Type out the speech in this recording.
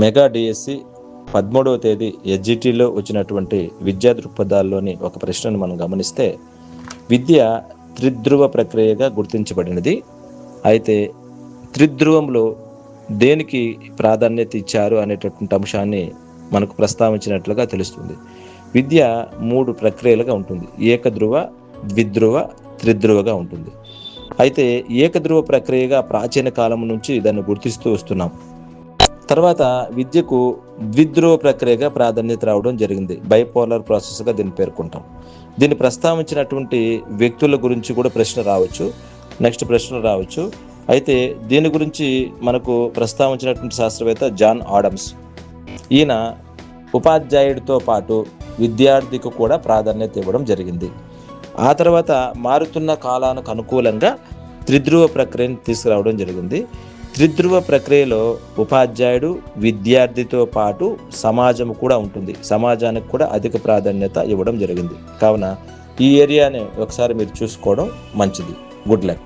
Mega DSC పదమూడవ తేదీ ఎస్జిటిలో వచ్చినటువంటి విద్యా దృక్పథాల్లోని ఒక ప్రశ్నను మనం గమనిస్తే విద్య త్రిధ్రువ ప్రక్రియగా గుర్తించబడినది. అయితే త్రిధ్రువంలో దేనికి ప్రాధాన్యత ఇచ్చారు అనేటటువంటి అంశాన్ని మనకు ప్రస్తావించినట్లుగా తెలుస్తుంది. విద్య మూడు ప్రక్రియలుగా ఉంటుంది. ఏకధ్రువ ద్విధ్రువ త్రిధ్రువగా ఉంటుంది. అయితే ఏకధ్రువ ప్రక్రియగా ప్రాచీన కాలం నుంచి దాన్ని గుర్తిస్తూ వస్తున్నాం. తర్వాత విద్యకు ద్విద్రోహ ప్రక్రియగా ప్రాధాన్యత రావడం జరిగింది. బైపోలర్ ప్రాసెస్గా దీన్ని పేర్కొంటాం. దీన్ని ప్రస్తావించినటువంటి వ్యక్తుల గురించి కూడా ప్రశ్న రావచ్చు. నెక్స్ట్ ప్రశ్న రావచ్చు. అయితే దీని గురించి మనకు ప్రస్తావించినటువంటి శాస్త్రవేత్త జాన్ ఆడమ్స్. ఈయన ఉపాధ్యాయుడితో పాటు విద్యార్థికి కూడా ప్రాధాన్యత ఇవ్వడం జరిగింది. ఆ తర్వాత మారుతున్న కాలానికి అనుకూలంగా త్రిధ్రువ ప్రక్రియను తీసుకురావడం జరిగింది. త్రిధ్రువ ప్రక్రియలో ఉపాధ్యాయుడు విద్యార్థితో పాటు సమాజం కూడా ఉంటుంది. సమాజానికి కూడా అధిక ప్రాధాన్యత ఇవ్వడం జరిగింది. కావున ఈ ఏరియాని ఒకసారి మీరు చూసుకోవడం మంచిది. Good luck.